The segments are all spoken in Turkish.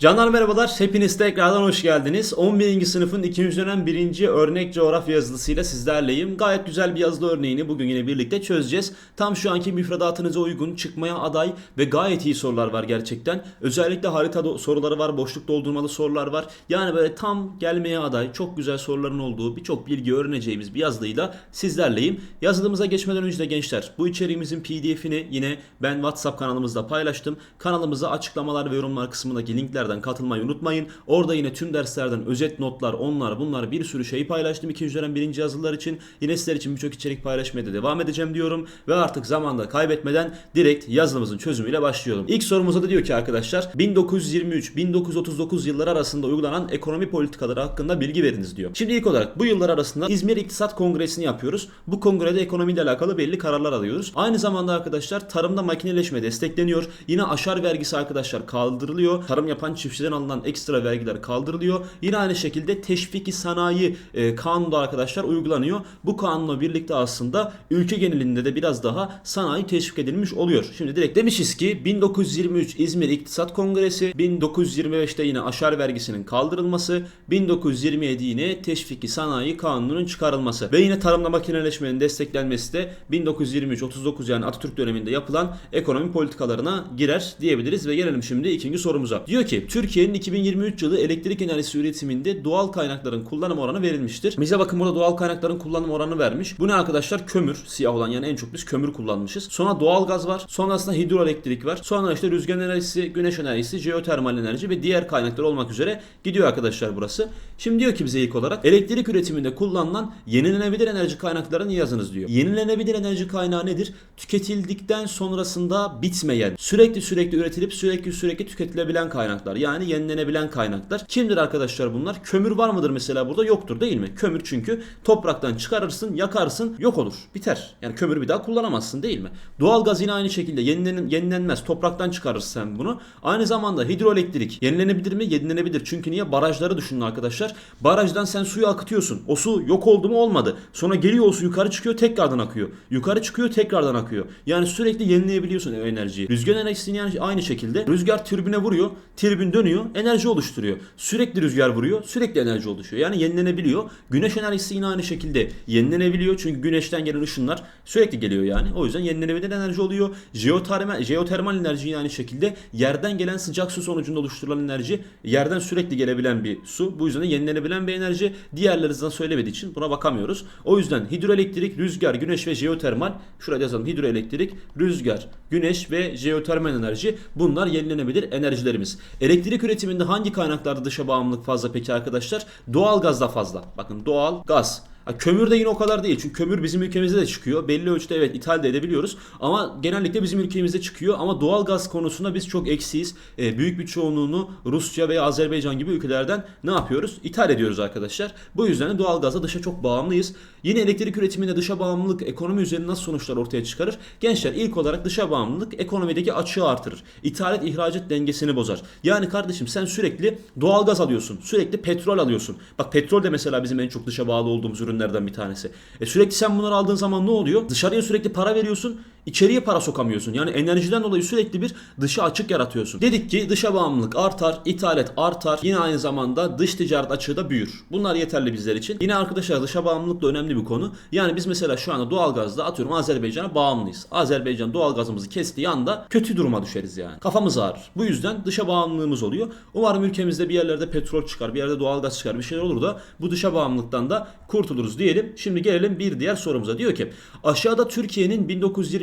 Canlar merhabalar, hepiniz tekrardan hoş geldiniz. 11. sınıfın 2. dönem 1. örnek coğrafya yazılısıyla sizlerleyim. Gayet güzel bir yazılı örneğini bugün yine birlikte çözeceğiz. Tam şu anki müfredatınıza uygun, çıkmaya aday ve gayet iyi sorular var gerçekten. Özellikle harita soruları var, boşluk doldurmalı sorular var. Yani böyle tam gelmeye aday, çok güzel soruların olduğu, birçok bilgi öğreneceğimiz bir yazılıyla sizlerleyim. Yazılımıza geçmeden önce de gençler, bu içeriğimizin pdf'ini yine ben WhatsApp kanalımızda paylaştım. Kanalımıza açıklamalar ve yorumlar kısmındaki linklerden katılmayı unutmayın. Orada yine tüm derslerden özet notlar, onlar bunlar bir sürü şey paylaştım. İkinci dönem birinci yazılılar için. Yine sizler için birçok içerik paylaşmaya da devam edeceğim diyorum. Ve artık zamanda kaybetmeden direkt yazılımızın çözümüyle başlıyorum. İlk sorumuzda da diyor ki arkadaşlar 1923-1939 yılları arasında uygulanan ekonomi politikaları hakkında bilgi veriniz diyor. Şimdi ilk olarak bu yıllar arasında İzmir İktisat Kongresi'ni yapıyoruz. Bu kongrede ekonomiyle alakalı belli kararlar alıyoruz. Aynı zamanda arkadaşlar tarımda makineleşme destekleniyor. Yine aşar vergisi arkadaşlar kaldırılıyor. Tarım yapan çiftçiden alınan ekstra vergiler kaldırılıyor. Yine aynı şekilde teşviki sanayi e, kanunu da arkadaşlar uygulanıyor. Bu kanunla birlikte aslında ülke genelinde de biraz daha sanayi teşvik edilmiş oluyor. Şimdi direkt demişiz ki 1923 İzmir İktisat Kongresi, 1925'te yine aşar vergisinin kaldırılması, 1927 yine teşviki sanayi kanununun çıkarılması ve yine tarımda makineleşmenin desteklenmesi de 1923-39 yani Atatürk döneminde yapılan ekonomi politikalarına girer diyebiliriz ve gelelim şimdi ikinci sorumuza. Diyor ki Türkiye'nin 2023 yılı elektrik enerjisi üretiminde doğal kaynakların kullanım oranı verilmiştir. Bize bakın burada doğal kaynakların kullanım oranı vermiş. Bu ne arkadaşlar? Kömür, siyah olan yani en çok biz kömür kullanmışız. Sonra doğal gaz var. Sonrasında hidroelektrik var. Sonra işte rüzgar enerjisi, güneş enerjisi, jeotermal enerji ve diğer kaynaklar olmak üzere gidiyor arkadaşlar burası. Şimdi diyor ki bize ilk olarak elektrik üretiminde kullanılan yenilenebilir enerji kaynaklarını yazınız diyor. Yenilenebilir enerji kaynağı nedir? Tüketildikten sonrasında bitmeyen, sürekli sürekli üretilip sürekli sürekli tüketilebilen kaynaklar. Yani yenilenebilen kaynaklar. Kimdir arkadaşlar bunlar? Kömür var mıdır mesela burada? Yoktur değil mi? Kömür çünkü topraktan çıkarırsın, yakarsın, yok olur. Biter. Yani kömürü bir daha kullanamazsın değil mi? Doğalgaz yine aynı şekilde yenilen, yenilenmez. Topraktan çıkarırsın sen bunu. Aynı zamanda hidroelektrik yenilenebilir mi? Yenilenebilir. Çünkü niye? Barajları düşünün arkadaşlar. Barajdan sen suyu akıtıyorsun. O su yok oldu mu olmadı. Sonra geliyor o su yukarı çıkıyor tekrardan akıyor. Yukarı çıkıyor tekrardan akıyor. Yani sürekli yenileyebiliyorsun enerjiyi. Rüzgar enerjisini yani aynı şekilde rüzgar türbüne vuruyor. Türbün dönüyor. Enerji oluşturuyor. Sürekli rüzgar vuruyor. Sürekli enerji oluşuyor. Yani yenilenebiliyor. Güneş enerjisi yine aynı şekilde yenilenebiliyor. Çünkü güneşten gelen ışınlar sürekli geliyor yani. O yüzden yenilenebilir enerji oluyor. Jeotermal, jeotermal enerji yine aynı şekilde yerden gelen sıcak su sonucunda oluşturulan enerji yerden sürekli gelebilen bir su. Bu yüzden de yenilenebilen bir enerji. Diğerleri zaten söylemediği için buna bakamıyoruz. O yüzden hidroelektrik, rüzgar, güneş ve jeotermal. Şurada yazalım hidroelektrik, rüzgar, güneş ve jeotermal enerji. Bunlar yenilenebilir enerjilerimiz. Elektrik üretiminde hangi kaynaklarda dışa bağımlılık fazla peki arkadaşlar? Doğal gazda fazla. Bakın doğal gaz. Kömür de yine o kadar değil. Çünkü kömür bizim ülkemizde de çıkıyor. Belli ölçüde evet ithal de edebiliyoruz. Ama genellikle bizim ülkemizde çıkıyor. Ama doğal gaz konusunda biz çok eksiyiz. Ee, büyük bir çoğunluğunu Rusya veya Azerbaycan gibi ülkelerden ne yapıyoruz? İthal ediyoruz arkadaşlar. Bu yüzden de doğal gaza dışa çok bağımlıyız. Yine elektrik üretiminde dışa bağımlılık ekonomi üzerinde nasıl sonuçlar ortaya çıkarır? Gençler ilk olarak dışa bağımlılık ekonomideki açığı artırır. İthalat ihracat dengesini bozar. Yani kardeşim sen sürekli doğal gaz alıyorsun. Sürekli petrol alıyorsun. Bak petrol de mesela bizim en çok dışa bağlı olduğumuz ürünlerden bir tanesi. E sürekli sen bunları aldığın zaman ne oluyor? Dışarıya sürekli para veriyorsun. İçeriye para sokamıyorsun. Yani enerjiden dolayı sürekli bir dışa açık yaratıyorsun. Dedik ki dışa bağımlılık artar, ithalat artar. Yine aynı zamanda dış ticaret açığı da büyür. Bunlar yeterli bizler için. Yine arkadaşlar dışa bağımlılık da önemli bir konu. Yani biz mesela şu anda doğalgazda atıyorum Azerbaycan'a bağımlıyız. Azerbaycan doğalgazımızı kestiği anda kötü duruma düşeriz yani. Kafamız ağrır. Bu yüzden dışa bağımlılığımız oluyor. Umarım ülkemizde bir yerlerde petrol çıkar, bir yerde doğalgaz çıkar, bir şeyler olur da bu dışa bağımlılıktan da kurtuluruz diyelim. Şimdi gelelim bir diğer sorumuza. Diyor ki aşağıda Türkiye'nin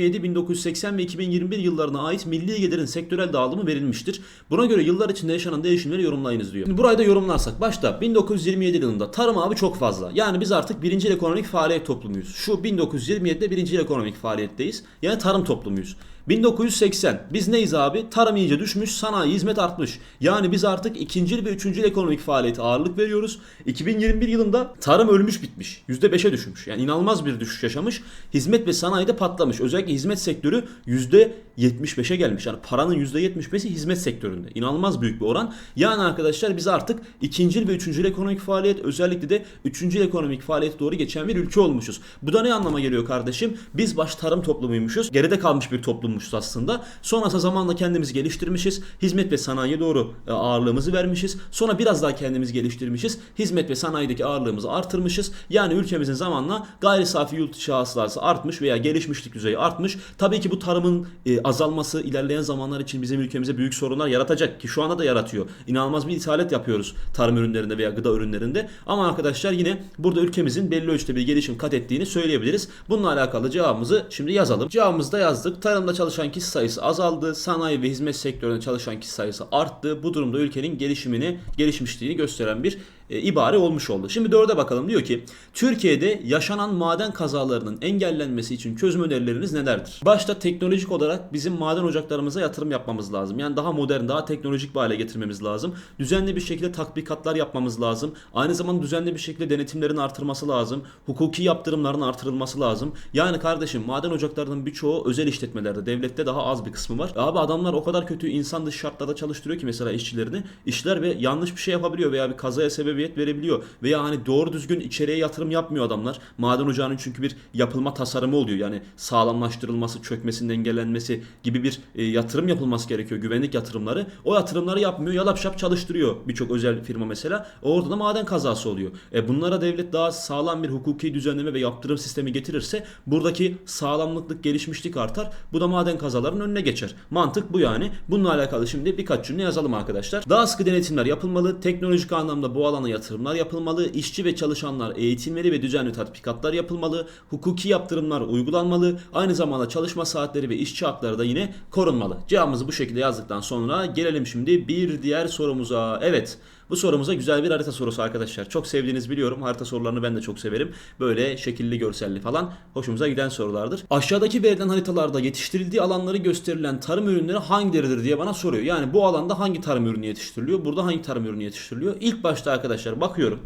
1927, 1980 ve 2021 yıllarına ait milli gelirin sektörel dağılımı verilmiştir. Buna göre yıllar içinde yaşanan değişimleri yorumlayınız diyor. Şimdi burayı da yorumlarsak başta 1927 yılında tarım abi çok fazla. Yani biz artık birinci ekonomik faaliyet toplumuyuz. Şu 1927'de birinci ekonomik faaliyetteyiz. Yani tarım toplumuyuz. 1980 biz neyiz abi? Tarım iyice düşmüş, sanayi hizmet artmış. Yani biz artık ikinci ve üçüncü ekonomik faaliyete ağırlık veriyoruz. 2021 yılında tarım ölmüş bitmiş. %5'e düşmüş. Yani inanılmaz bir düşüş yaşamış. Hizmet ve sanayi de patlamış. Özellikle hizmet sektörü %75'e gelmiş. Yani paranın %75'i hizmet sektöründe. İnanılmaz büyük bir oran. Yani arkadaşlar biz artık ikinci ve üçüncü ekonomik faaliyet özellikle de üçüncü ekonomik faaliyete doğru geçen bir ülke olmuşuz. Bu da ne anlama geliyor kardeşim? Biz baş tarım toplumuymuşuz. Geride kalmış bir toplum bulunmuşuz aslında. Sonrasında zamanla kendimizi geliştirmişiz. Hizmet ve sanayiye doğru e, ağırlığımızı vermişiz. Sonra biraz daha kendimizi geliştirmişiz. Hizmet ve sanayideki ağırlığımızı artırmışız. Yani ülkemizin zamanla gayri safi yurt içi hasılası artmış veya gelişmişlik düzeyi artmış. Tabii ki bu tarımın e, azalması ilerleyen zamanlar için bizim ülkemize büyük sorunlar yaratacak ki şu anda da yaratıyor. İnanılmaz bir ithalat yapıyoruz tarım ürünlerinde veya gıda ürünlerinde. Ama arkadaşlar yine burada ülkemizin belli ölçüde bir gelişim kat ettiğini söyleyebiliriz. Bununla alakalı cevabımızı şimdi yazalım. Cevabımızı da yazdık. Tarımda çalışan kişi sayısı azaldı. Sanayi ve hizmet sektöründe çalışan kişi sayısı arttı. Bu durumda ülkenin gelişimini, gelişmişliğini gösteren bir e, ibare olmuş oldu. Şimdi dörde bakalım. Diyor ki Türkiye'de yaşanan maden kazalarının engellenmesi için çözüm önerileriniz nelerdir? Başta teknolojik olarak bizim maden ocaklarımıza yatırım yapmamız lazım. Yani daha modern, daha teknolojik bir hale getirmemiz lazım. Düzenli bir şekilde tatbikatlar yapmamız lazım. Aynı zamanda düzenli bir şekilde denetimlerin artırması lazım. Hukuki yaptırımların artırılması lazım. Yani kardeşim maden ocaklarının birçoğu özel işletmelerde, devlette daha az bir kısmı var. Abi adamlar o kadar kötü insan dışı şartlarda çalıştırıyor ki mesela işçilerini. İşler ve yanlış bir şey yapabiliyor veya bir kazaya sebebiyet verebiliyor. Veya hani doğru düzgün içeriye yatırım yapmıyor adamlar. Maden ocağının çünkü bir yapılma tasarımı oluyor. Yani sağlamlaştırılması, çökmesinin engellenmesi gibi bir e, yatırım yapılması gerekiyor. Güvenlik yatırımları. O yatırımları yapmıyor. Yalap şap çalıştırıyor birçok özel firma mesela. Orada da maden kazası oluyor. E bunlara devlet daha sağlam bir hukuki düzenleme ve yaptırım sistemi getirirse buradaki sağlamlıklık, gelişmişlik artar. Bu da maden kazalarının önüne geçer. Mantık bu yani. Bununla alakalı şimdi birkaç cümle yazalım arkadaşlar. Daha sıkı denetimler yapılmalı. Teknolojik anlamda bu alana yatırımlar yapılmalı. İşçi ve çalışanlar eğitilmeli ve düzenli tatbikatlar yapılmalı. Hukuki yaptırımlar uygulanmalı. Aynı zamanda çalışma saatleri ve işçi hakları da yine korunmalı. Cevabımızı bu şekilde yazdıktan sonra gelelim şimdi bir diğer sorumuza. Evet. Bu sorumuza güzel bir harita sorusu arkadaşlar. Çok sevdiğiniz biliyorum. Harita sorularını ben de çok severim. Böyle şekilli görselli falan hoşumuza giden sorulardır. Aşağıdaki verilen haritalarda yetiştirildiği alanları gösterilen tarım ürünleri hangileridir diye bana soruyor. Yani bu alanda hangi tarım ürünü yetiştiriliyor? Burada hangi tarım ürünü yetiştiriliyor? İlk başta arkadaşlar bakıyorum.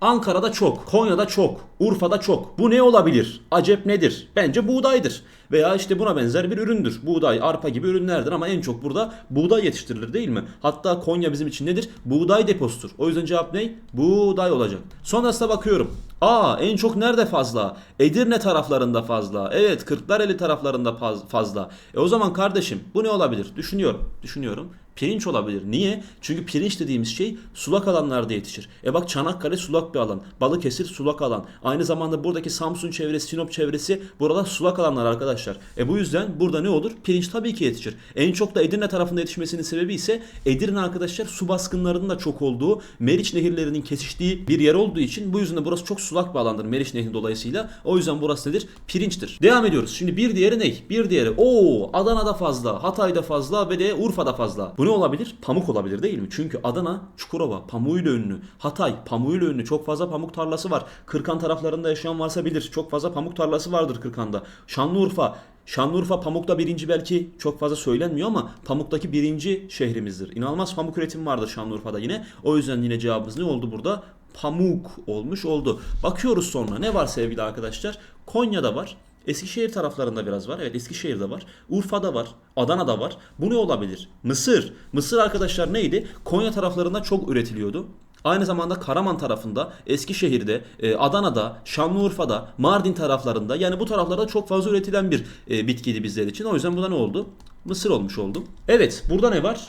Ankara'da çok, Konya'da çok, Urfa'da çok. Bu ne olabilir? Acep nedir? Bence buğdaydır. Veya işte buna benzer bir üründür. Buğday, arpa gibi ürünlerdir ama en çok burada buğday yetiştirilir değil mi? Hatta Konya bizim için nedir? Buğday deposudur. O yüzden cevap ne? Buğday olacak. Sonrasında bakıyorum. Aa en çok nerede fazla? Edirne taraflarında fazla. Evet Kırklareli taraflarında faz- fazla. E o zaman kardeşim bu ne olabilir? Düşünüyorum. Düşünüyorum. Pirinç olabilir. Niye? Çünkü pirinç dediğimiz şey sulak alanlarda yetişir. E bak Çanakkale sulak bir alan. Balıkesir sulak alan. Aynı zamanda buradaki Samsun çevresi, Sinop çevresi buralar sulak alanlar arkadaşlar. E bu yüzden burada ne olur? Pirinç tabii ki yetişir. En çok da Edirne tarafında yetişmesinin sebebi ise Edirne arkadaşlar su baskınlarının da çok olduğu, Meriç nehirlerinin kesiştiği bir yer olduğu için bu yüzden de burası çok sulak bir alandır Meriç nehri dolayısıyla. O yüzden burası nedir? Pirinçtir. Devam ediyoruz. Şimdi bir diğeri ne? Bir diğeri. Oo Adana'da fazla, Hatay'da fazla ve de Urfa'da fazla. Bu ne olabilir? Pamuk olabilir değil mi? Çünkü Adana, Çukurova pamuğuyla ünlü. Hatay pamuğuyla ünlü. Çok fazla pamuk tarlası var. Kırkan taraflarında yaşayan varsa bilir. Çok fazla pamuk tarlası vardır Kırkan'da. Şanlıurfa Şanlıurfa pamukta birinci belki çok fazla söylenmiyor ama pamuktaki birinci şehrimizdir. İnanılmaz pamuk üretimi vardır Şanlıurfa'da yine. O yüzden yine cevabımız ne oldu burada? Pamuk olmuş oldu. Bakıyoruz sonra ne var sevgili arkadaşlar? Konya'da var. Eskişehir taraflarında biraz var. Evet Eskişehir'de var. Urfa'da var. Adana'da var. Bu ne olabilir? Mısır. Mısır arkadaşlar neydi? Konya taraflarında çok üretiliyordu. Aynı zamanda Karaman tarafında, Eskişehir'de, e, Adana'da, Şanlıurfa'da, Mardin taraflarında yani bu taraflarda çok fazla üretilen bir e, bitkiydi bizler için. O yüzden bu da ne oldu? Mısır olmuş oldu. Evet burada ne var?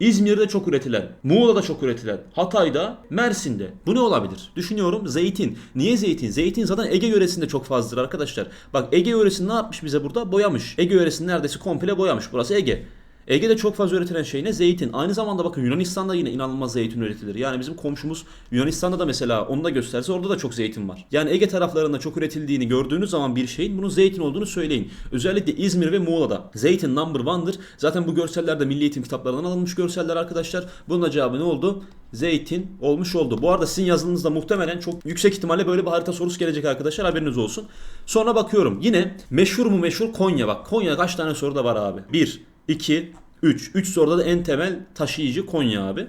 İzmir'de çok üretilen, Muğla'da çok üretilen, Hatay'da, Mersin'de. Bu ne olabilir? Düşünüyorum zeytin. Niye zeytin? Zeytin zaten Ege yöresinde çok fazladır arkadaşlar. Bak Ege yöresini ne yapmış bize burada? Boyamış. Ege yöresini neredeyse komple boyamış. Burası Ege. Ege'de çok fazla üretilen şey ne? Zeytin. Aynı zamanda bakın Yunanistan'da yine inanılmaz zeytin üretilir. Yani bizim komşumuz Yunanistan'da da mesela onu da gösterse orada da çok zeytin var. Yani Ege taraflarında çok üretildiğini gördüğünüz zaman bir şeyin bunun zeytin olduğunu söyleyin. Özellikle İzmir ve Muğla'da. Zeytin number one'dır. Zaten bu görseller de Milli Eğitim kitaplarından alınmış görseller arkadaşlar. Bunun da cevabı ne oldu? Zeytin olmuş oldu. Bu arada sizin yazınızda muhtemelen çok yüksek ihtimalle böyle bir harita sorusu gelecek arkadaşlar haberiniz olsun. Sonra bakıyorum yine meşhur mu meşhur Konya bak. Konya kaç tane soru da var abi? 1, 2, 3. 3 soruda da en temel taşıyıcı Konya abi.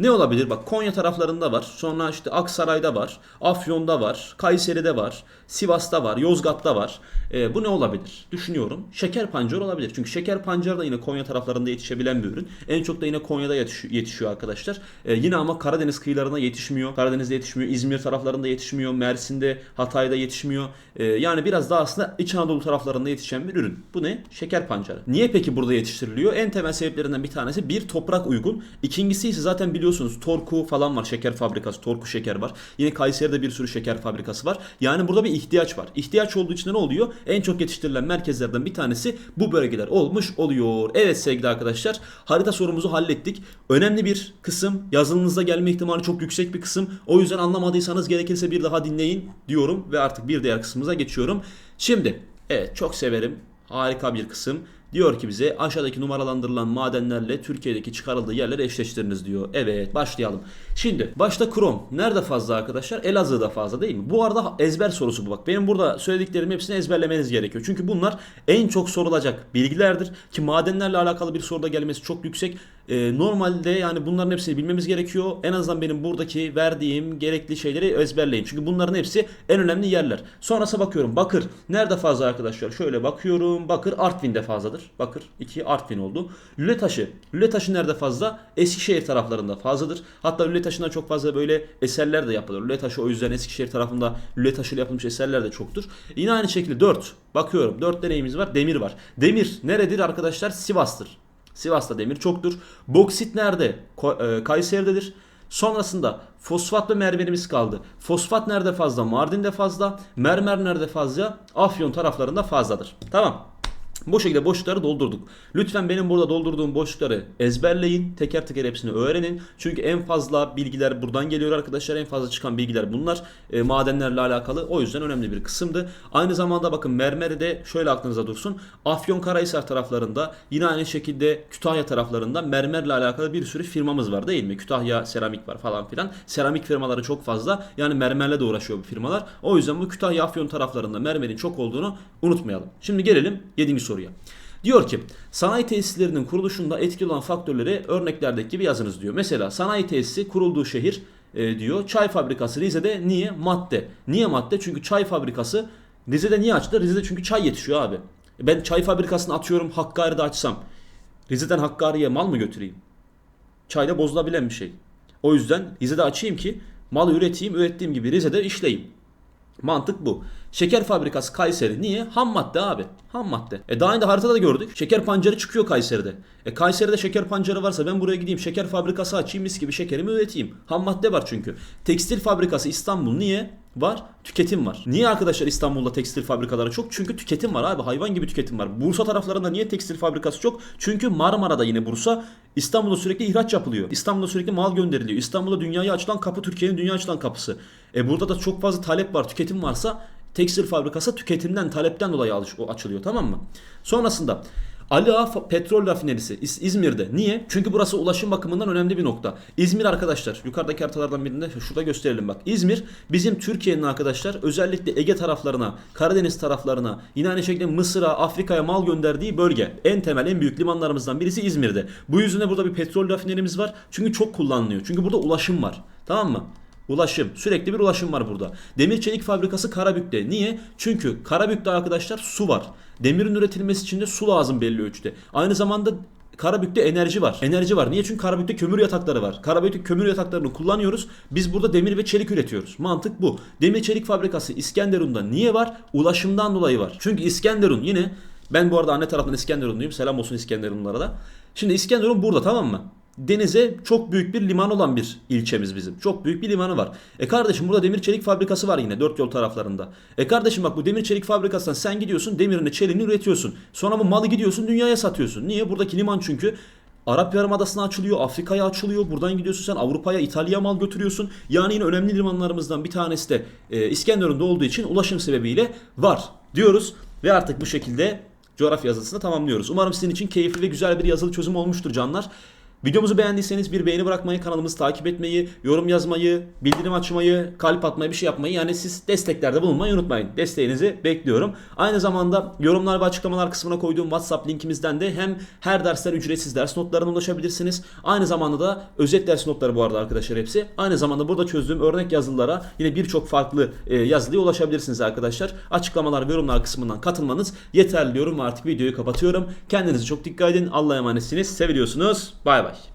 Ne olabilir? Bak Konya taraflarında var. Sonra işte Aksaray'da var. Afyon'da var. Kayseri'de var. Sivas'ta var. Yozgat'ta var. Ee, bu ne olabilir? Düşünüyorum. Şeker pancarı olabilir. Çünkü şeker pancarı da yine Konya taraflarında yetişebilen bir ürün. En çok da yine Konya'da yetiş- yetişiyor arkadaşlar. Ee, yine ama Karadeniz kıyılarına yetişmiyor. Karadeniz'de yetişmiyor. İzmir taraflarında yetişmiyor. Mersin'de, Hatay'da yetişmiyor. Ee, yani biraz daha aslında İç Anadolu taraflarında yetişen bir ürün. Bu ne? Şeker pancarı. Niye peki burada yetiştiriliyor? En temel sebeplerinden bir tanesi bir toprak uygun. İkincisi ise zaten biliyorsunuz Torku falan var. Şeker fabrikası. Torku şeker var. Yine Kayseri'de bir sürü şeker fabrikası var. Yani burada bir ihtiyaç var. İhtiyaç olduğu için ne oluyor? En çok yetiştirilen merkezlerden bir tanesi bu bölgeler olmuş oluyor. Evet sevgili arkadaşlar harita sorumuzu hallettik. Önemli bir kısım. Yazılınızda gelme ihtimali çok yüksek bir kısım. O yüzden anlamadıysanız gerekirse bir daha dinleyin diyorum ve artık bir diğer kısmımıza geçiyorum. Şimdi evet çok severim. Harika bir kısım. Diyor ki bize aşağıdaki numaralandırılan madenlerle Türkiye'deki çıkarıldığı yerleri eşleştiriniz diyor. Evet başlayalım. Şimdi başta krom. Nerede fazla arkadaşlar? Elazığ'da fazla değil mi? Bu arada ezber sorusu bu bak. Benim burada söylediklerim hepsini ezberlemeniz gerekiyor. Çünkü bunlar en çok sorulacak bilgilerdir. Ki madenlerle alakalı bir soruda gelmesi çok yüksek. Ee, normalde yani bunların hepsini bilmemiz gerekiyor. En azından benim buradaki verdiğim gerekli şeyleri ezberleyin. Çünkü bunların hepsi en önemli yerler. Sonrasına bakıyorum. Bakır. Nerede fazla arkadaşlar? Şöyle bakıyorum. Bakır Artvin'de fazladır. Bakır 2 Artvin oldu. Lüle taşı. Lüle taşı nerede fazla? Eskişehir taraflarında fazladır. Hatta lüle taşından çok fazla böyle eserler de yapılır. Lüle taşı o yüzden Eskişehir tarafında lüle taşıyla yapılmış eserler de çoktur. Yine aynı şekilde 4. Bakıyorum. 4 deneyimiz var. Demir var. Demir neredir arkadaşlar? Sivas'tır. Sivas'ta demir çoktur. Boksit nerede? E, Kayseri'dedir. Sonrasında fosfat ve mermerimiz kaldı. Fosfat nerede fazla? Mardin'de fazla. Mermer nerede fazla? Afyon taraflarında fazladır. Tamam. Bu şekilde boşlukları doldurduk. Lütfen benim burada doldurduğum boşlukları ezberleyin. Teker teker hepsini öğrenin. Çünkü en fazla bilgiler buradan geliyor arkadaşlar. En fazla çıkan bilgiler bunlar. E, madenlerle alakalı. O yüzden önemli bir kısımdı. Aynı zamanda bakın mermeri de şöyle aklınıza dursun. Afyonkarahisar taraflarında yine aynı şekilde Kütahya taraflarında mermerle alakalı bir sürü firmamız var değil mi? Kütahya seramik var falan filan. Seramik firmaları çok fazla. Yani mermerle de uğraşıyor bu firmalar. O yüzden bu Kütahya Afyon taraflarında mermerin çok olduğunu unutmayalım. Şimdi gelelim 7. soruya. Diyor ki sanayi tesislerinin kuruluşunda etkili olan faktörleri örneklerdeki gibi yazınız diyor. Mesela sanayi tesisi kurulduğu şehir e, diyor. Çay fabrikası Rize'de niye? Madde. Niye madde? Çünkü çay fabrikası Rize'de niye açtı? Rize'de çünkü çay yetişiyor abi. Ben çay fabrikasını atıyorum Hakkari'de açsam. Rize'den Hakkari'ye mal mı götüreyim? Çayda bozulabilen bir şey. O yüzden Rize'de açayım ki mal üreteyim, ürettiğim gibi Rize'de işleyeyim. Mantık bu. Şeker fabrikası Kayseri. Niye? Ham madde abi. Ham madde. E daha önce haritada da gördük. Şeker pancarı çıkıyor Kayseri'de. E Kayseri'de şeker pancarı varsa ben buraya gideyim şeker fabrikası açayım mis gibi şekerimi üreteyim. Ham madde var çünkü. Tekstil fabrikası İstanbul niye? Var. Tüketim var. Niye arkadaşlar İstanbul'da tekstil fabrikaları çok? Çünkü tüketim var abi. Hayvan gibi tüketim var. Bursa taraflarında niye tekstil fabrikası çok? Çünkü Marmara'da yine Bursa. İstanbul'da sürekli ihraç yapılıyor. İstanbul'da sürekli mal gönderiliyor. İstanbul'da dünyaya açılan kapı Türkiye'nin dünya açılan kapısı. E burada da çok fazla talep var. Tüketim varsa tekstil fabrikası tüketimden, talepten dolayı açılıyor tamam mı? Sonrasında Ali Ağa Petrol Rafinerisi İz- İzmir'de. Niye? Çünkü burası ulaşım bakımından önemli bir nokta. İzmir arkadaşlar yukarıdaki haritalardan birinde şurada gösterelim bak. İzmir bizim Türkiye'nin arkadaşlar özellikle Ege taraflarına, Karadeniz taraflarına, yine aynı şekilde Mısır'a, Afrika'ya mal gönderdiği bölge. En temel, en büyük limanlarımızdan birisi İzmir'de. Bu yüzden burada bir petrol rafinerimiz var. Çünkü çok kullanılıyor. Çünkü burada ulaşım var. Tamam mı? Ulaşım. Sürekli bir ulaşım var burada. Demir çelik fabrikası Karabük'te. Niye? Çünkü Karabük'te arkadaşlar su var. Demirin üretilmesi için de su lazım belli ölçüde. Aynı zamanda Karabük'te enerji var. Enerji var. Niye? Çünkü Karabük'te kömür yatakları var. Karabük'te kömür yataklarını kullanıyoruz. Biz burada demir ve çelik üretiyoruz. Mantık bu. Demir çelik fabrikası İskenderun'da niye var? Ulaşımdan dolayı var. Çünkü İskenderun yine ben bu arada anne tarafından İskenderunluyum. Selam olsun İskenderunlara da. Şimdi İskenderun burada tamam mı? Denize çok büyük bir liman olan bir ilçemiz bizim. Çok büyük bir limanı var. E kardeşim burada demir çelik fabrikası var yine dört yol taraflarında. E kardeşim bak bu demir çelik fabrikasından sen gidiyorsun demirini çeliğini üretiyorsun. Sonra bu malı gidiyorsun dünyaya satıyorsun. Niye? Buradaki liman çünkü Arap Yarımadası'na açılıyor, Afrika'ya açılıyor. Buradan gidiyorsun sen Avrupa'ya, İtalya'ya mal götürüyorsun. Yani yine önemli limanlarımızdan bir tanesi de e, İskenderun'da olduğu için ulaşım sebebiyle var diyoruz. Ve artık bu şekilde coğrafya yazılısını tamamlıyoruz. Umarım sizin için keyifli ve güzel bir yazılı çözüm olmuştur canlar. Videomuzu beğendiyseniz bir beğeni bırakmayı, kanalımızı takip etmeyi, yorum yazmayı, bildirim açmayı, kalp atmayı bir şey yapmayı yani siz desteklerde bulunmayı unutmayın. Desteğinizi bekliyorum. Aynı zamanda yorumlar ve açıklamalar kısmına koyduğum WhatsApp linkimizden de hem her dersler ücretsiz ders notlarına ulaşabilirsiniz. Aynı zamanda da özet ders notları bu arada arkadaşlar hepsi. Aynı zamanda burada çözdüğüm örnek yazılılara yine birçok farklı e, yazılıya ulaşabilirsiniz arkadaşlar. Açıklamalar ve yorumlar kısmından katılmanız yeterli diyorum artık videoyu kapatıyorum. Kendinize çok dikkat edin. Allah'a emanetsiniz. Seviliyorsunuz. Bay bay. gosta.